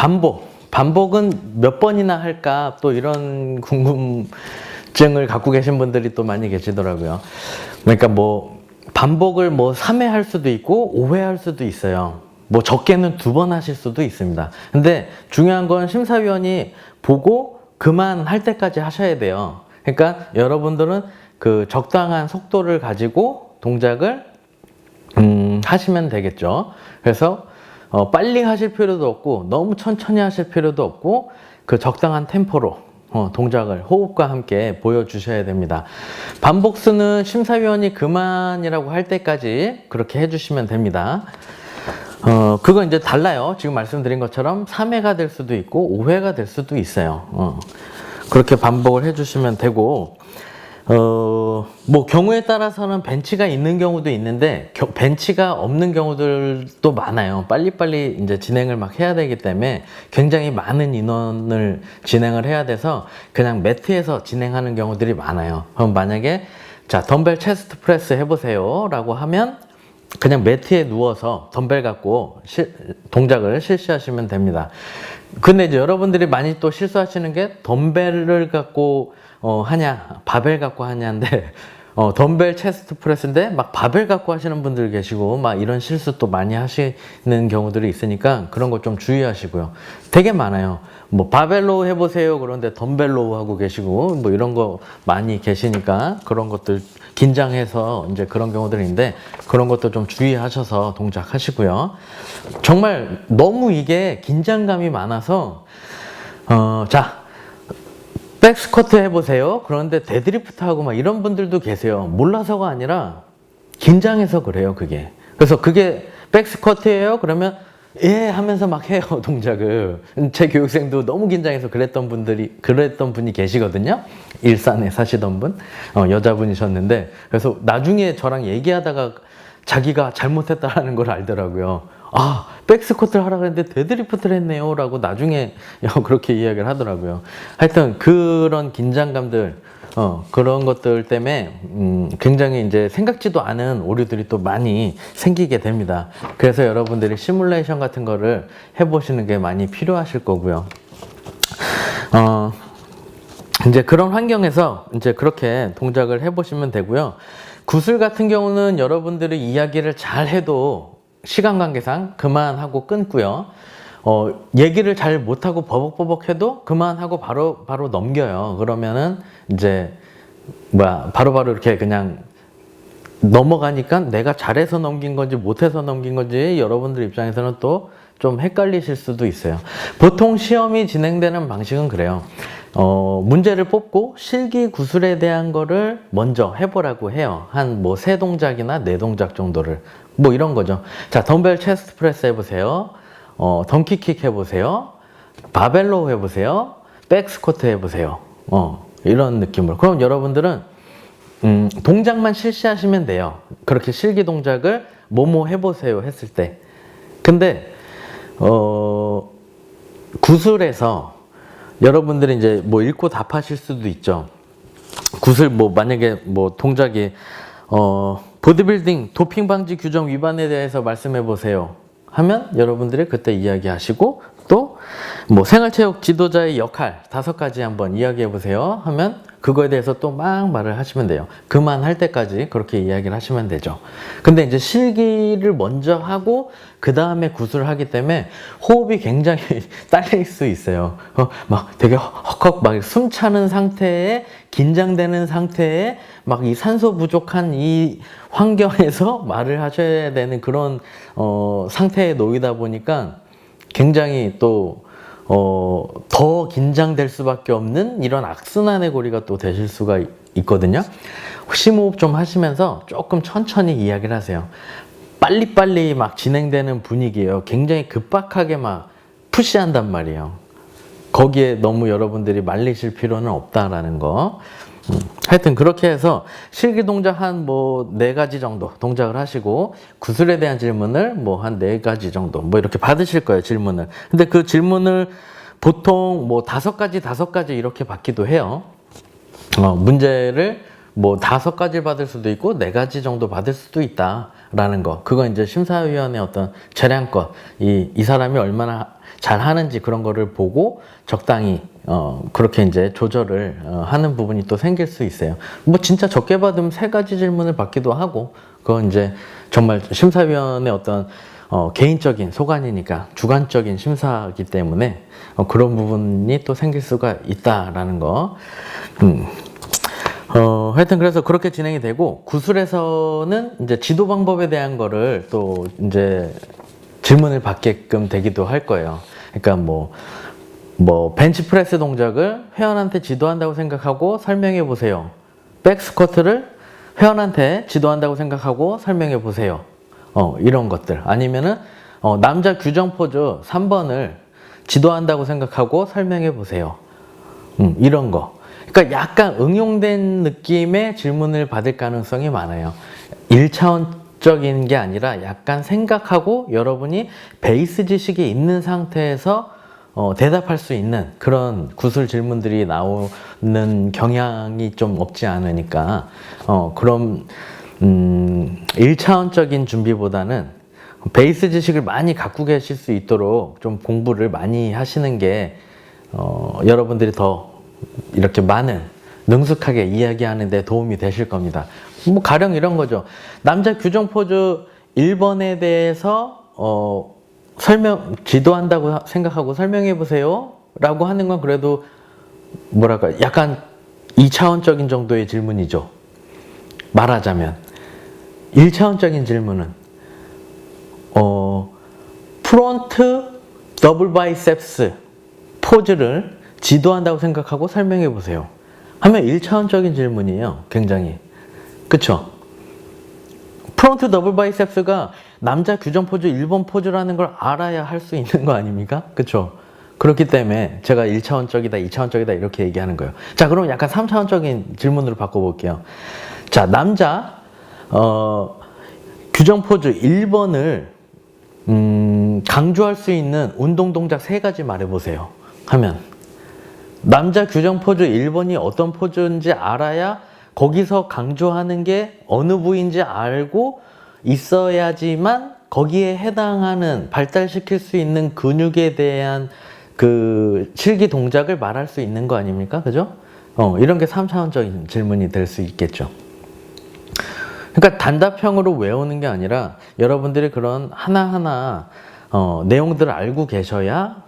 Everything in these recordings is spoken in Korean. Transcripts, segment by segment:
반복. 반복은 몇 번이나 할까 또 이런 궁금증을 갖고 계신 분들이 또 많이 계시더라고요. 그러니까 뭐 반복을 뭐 3회 할 수도 있고 5회 할 수도 있어요. 뭐 적게는 두 번 하실 수도 있습니다. 근데 중요한 건 심사위원이 보고 그만 할 때까지 하셔야 돼요. 그러니까 여러분들은 그 적당한 속도를 가지고 동작을 음, 하시면 되겠죠. 그래서 어, 빨리 하실 필요도 없고 너무 천천히 하실 필요도 없고 그 적당한 템포로 어, 동작을 호흡과 함께 보여주셔야 됩니다. 반복수는 심사위원이 그만이라고 할 때까지 그렇게 해주시면 됩니다. 어, 그건 이제 달라요. 지금 말씀드린 것처럼 3회가 될 수도 있고 5회가 될 수도 있어요. 어, 그렇게 반복을 해주시면 되고, 어, 뭐 경우에 따라서는 벤치가 있는 경우도 있는데 겨- 벤치가 없는 경우들도 많아요. 빨리빨리 이제 진행을 막 해야 되기 때문에 굉장히 많은 인원을 진행을 해야 돼서 그냥 매트에서 진행하는 경우들이 많아요. 그럼 만약에 자 덤벨 체스트 프레스 해보세요 라고 하면 그냥 매트에 누워서 덤벨 갖고 실- 동작을 실시하시면 됩니다. 근데 이제 여러분들이 많이 또 실수하시는 게 덤벨을 갖고 어, 하냐, 바벨 갖고 하냐인데 어, 덤벨 체스트 프레스인데 막 바벨 갖고 하시는 분들 계시고 막 이런 실수 또 많이 하시는 경우들이 있으니까 그런 거좀 주의하시고요. 되게 많아요. 뭐 바벨로 해보세요. 그런데 덤벨로 하고 계시고 뭐 이런 거 많이 계시니까 그런 것들 긴장해서 이제 그런 경우들인데 그런 것도 좀 주의하셔서 동작하시고요. 정말 너무 이게 긴장감이 많아서 어, 자 백스쿼트 해보세요. 그런데 데드리프트 하고 막 이런 분들도 계세요. 몰라서가 아니라 긴장해서 그래요, 그게. 그래서 그게 백스쿼트예요? 그러면 예 하면서 막 해요, 동작을. 제 교육생도 너무 긴장해서 그랬던 분들이, 그랬던 분이 계시거든요. 일산에 사시던 분, 어, 여자분이셨는데. 그래서 나중에 저랑 얘기하다가 자기가 잘못했다라는 걸 알더라고요. 아, 백스쿼트를 하라 그랬는데 데드리프트를 했네요. 라고 나중에 그렇게 이야기를 하더라고요. 하여튼 그런 긴장감들, 어, 그런 것들 때문에 음, 굉장히 이제 생각지도 않은 오류들이 또 많이 생기게 됩니다. 그래서 여러분들이 시뮬레이션 같은 거를 해보시는 게 많이 필요하실 거고요. 어, 이제 그런 환경에서 이제 그렇게 동작을 해보시면 되고요. 구슬 같은 경우는 여러분들이 이야기를 잘 해도 시간 관계상 그만하고 끊고요. 어, 얘기를 잘 못하고 버벅버벅 해도 그만하고 바로, 바로 넘겨요. 그러면은 이제, 뭐야, 바로 바로 이렇게 그냥 넘어가니까 내가 잘해서 넘긴 건지 못해서 넘긴 건지 여러분들 입장에서는 또 좀 헷갈리실 수도 있어요. 보통 시험이 진행되는 방식은 그래요. 어, 문제를 뽑고 실기 구술에 대한 거를 먼저 해보라고 해요. 한 뭐 세 동작이나 네 동작 정도를. 뭐 이런 거죠. 자, 덤벨 체스트 프레스 해보세요. 어, 덩키킥 해보세요. 바벨로 해보세요. 백스쿼트 해보세요. 어, 이런 느낌으로. 그럼 여러분들은 음, 동작만 실시하시면 돼요. 그렇게 실기 동작을 뭐뭐 해보세요 했을 때. 근데 어, 구슬에서 여러분들이 이제 뭐 읽고 답하실 수도 있죠. 구슬 뭐 만약에 뭐 동작이 어, 보디빌딩 도핑 방지 규정 위반에 대해서 말씀해 보세요. 하면 여러분들이 그때 이야기하시고 또 뭐 생활체육 지도자의 역할 다섯 가지 한번 이야기해 보세요 하면 그거에 대해서 또 막 말을 하시면 돼요. 그만할 때까지 그렇게 이야기를 하시면 되죠. 근데 이제 실기를 먼저 하고 그 다음에 구술을 하기 때문에 호흡이 굉장히 딸릴 수 있어요. 어, 막 되게 헉헉 막 숨 차는 상태에 긴장되는 상태에 막 이 산소 부족한 이 환경에서 말을 하셔야 되는 그런 어, 상태에 놓이다 보니까 굉장히 또 어, 더 긴장될 수밖에 없는 이런 악순환의 고리가 또 되실 수가 있- 있거든요. 심호흡 좀 하시면서 조금 천천히 이야기를 하세요. 빨리빨리 막 진행되는 분위기예요. 굉장히 급박하게 막 푸시한단 말이에요. 거기에 너무 여러분들이 말리실 필요는 없다라는 거. 음, 하여튼 그렇게 해서 실기 동작 한 뭐 네 가지 정도 동작을 하시고 구슬에 대한 질문을 뭐 한 네 가지 정도 뭐 이렇게 받으실 거예요 질문을. 근데 그 질문을 보통 뭐 다섯 가지 다섯 가지 이렇게 받기도 해요. 어, 문제를 뭐 다섯 가지 받을 수도 있고 네 가지 정도 받을 수도 있다라는 거. 그건 이제 심사위원의 어떤 재량껏 이, 이 사람이 얼마나 잘 하는지 그런 거를 보고 적당히 어, 그렇게 이제 조절을 어, 하는 부분이 또 생길 수 있어요. 뭐 진짜 적게 받으면 세 가지 질문을 받기도 하고 그건 이제 정말 심사위원의 어떤 어, 개인적인 소관이니까 주관적인 심사이기 때문에 어, 그런 부분이 또 생길 수가 있다라는 거. 음. 어, 하여튼 그래서 그렇게 진행이 되고 구술에서는 이제 지도 방법에 대한 거를 또 이제 질문을 받게끔 되기도 할 거예요. 그러니까 뭐, 뭐, 벤치프레스 동작을 회원한테 지도한다고 생각하고 설명해 보세요. 백스쿼트를 회원한테 지도한다고 생각하고 설명해 보세요. 어, 이런 것들. 아니면은, 어, 남자 규정 포즈 3번을 지도한다고 생각하고 설명해 보세요. 음, 이런 거. 그러니까 약간 응용된 느낌의 질문을 받을 가능성이 많아요. 1차원적인 게 아니라 약간 생각하고 여러분이 베이스 지식이 있는 상태에서 어, 대답할 수 있는 그런 구술 질문들이 나오는 경향이 좀 없지 않으니까 어, 그럼 음, 1차원적인 준비보다는 베이스 지식을 많이 갖고 계실 수 있도록 좀 공부를 많이 하시는 게 어, 여러분들이 더 이렇게 많은 능숙하게 이야기하는 데 도움이 되실 겁니다. 뭐 가령 이런 거죠. 남자 규정 포즈 1번에 대해서 어, 설명 지도한다고 생각하고 설명해 보세요. 라고 하는 건 그래도 뭐랄까 약간 2차원적인 정도의 질문이죠. 말하자면 1차원적인 질문은 어 프론트 더블 바이셉스 포즈를 지도한다고 생각하고 설명해 보세요. 하면 1차원적인 질문이에요. 굉장히. 그쵸? 프론트 더블 바이셉스가 남자 규정 포즈 1번 포즈라는 걸 알아야 할 수 있는 거 아닙니까? 그쵸? 그렇기 때문에 제가 1차원적이다, 2차원적이다 이렇게 얘기하는 거예요. 자, 그럼 약간 3차원적인 질문으로 바꿔볼게요. 자, 남자, 어, 규정 포즈 1번을, 음, 강조할 수 있는 운동 동작 세 가지 말해보세요. 하면, 남자 규정 포즈 1번이 어떤 포즈인지 알아야 거기서 강조하는 게 어느 부위인지 알고 있어야지만 거기에 해당하는 발달시킬 수 있는 근육에 대한 그 실기 동작을 말할 수 있는 거 아닙니까? 그죠? 어, 이런 게 3차원적인 질문이 될 수 있겠죠. 그러니까 단답형으로 외우는 게 아니라 여러분들이 그런 하나하나 어, 내용들을 알고 계셔야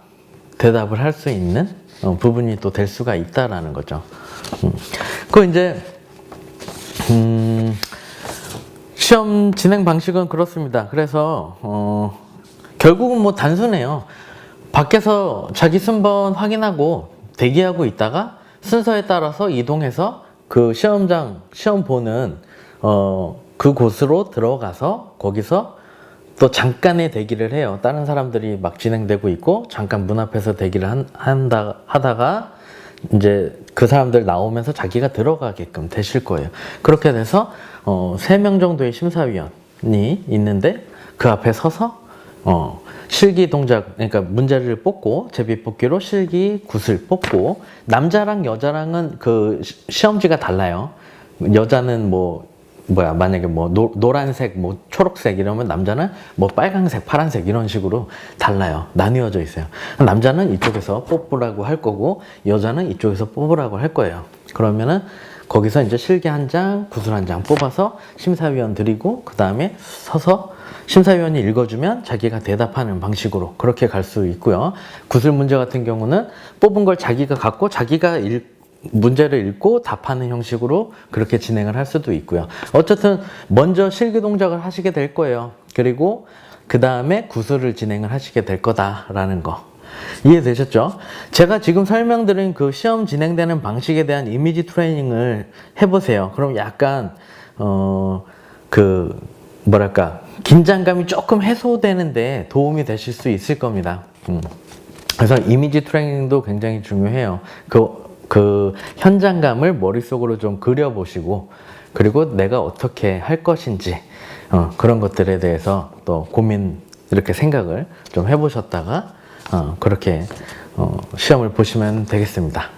대답을 할 수 있는 어, 부분이 또 될 수가 있다라는 거죠. 음. 그 이제 음, 시험 진행 방식은 그렇습니다. 그래서 어, 결국은 뭐 단순해요. 밖에서 자기 순번 확인하고 대기하고 있다가 순서에 따라서 이동해서 그 시험장 시험 보는 어, 그 곳으로 들어가서 거기서 또 잠깐의 대기를 해요. 다른 사람들이 막 진행되고 있고 잠깐 문 앞에서 대기를 한, 한다 하다가 이제 그 사람들 나오면서 자기가 들어가게끔 되실 거예요. 그렇게 돼서 어, 3명 정도의 심사위원이 있는데 그 앞에 서서 어, 실기 동작, 그러니까 문제를 뽑고 제비 뽑기로 실기 굿을 뽑고 남자랑 여자랑은 그 시- 시험지가 달라요. 여자는 뭐 뭐야 만약에 뭐 노, 노란색 뭐 초록색 이러면 남자는 뭐 빨강색 파란색 이런 식으로 달라요. 나뉘어져 있어요. 남자는 이쪽에서 뽑으라고 할 거고 여자는 이쪽에서 뽑으라고 할 거예요. 그러면은 거기서 이제 실기 한 장, 구슬 한 장 뽑아서 심사위원 드리고 그 다음에 서서 심사위원이 읽어주면 자기가 대답하는 방식으로 그렇게 갈 수 있고요. 구슬 문제 같은 경우는 뽑은 걸 자기가 갖고 자기가 읽, 문제를 읽고 답하는 형식으로 그렇게 진행을 할 수도 있고요. 어쨌든 먼저 실기 동작을 하시게 될 거예요. 그리고 그 다음에 구슬을 진행을 하시게 될 거다라는 거. 이해되셨죠? 제가 지금 설명드린 그 시험 진행되는 방식에 대한 이미지 트레이닝을 해보세요. 그럼 약간, 어, 그, 뭐랄까, 긴장감이 조금 해소되는데 도움이 되실 수 있을 겁니다. 음. 그래서 이미지 트레이닝도 굉장히 중요해요. 그, 그 현장감을 머릿속으로 좀 그려보시고, 그리고 내가 어떻게 할 것인지, 어, 그런 것들에 대해서 또 고민, 이렇게 생각을 좀 해보셨다가, 어, 그렇게 어, 시험을 보시면 되겠습니다.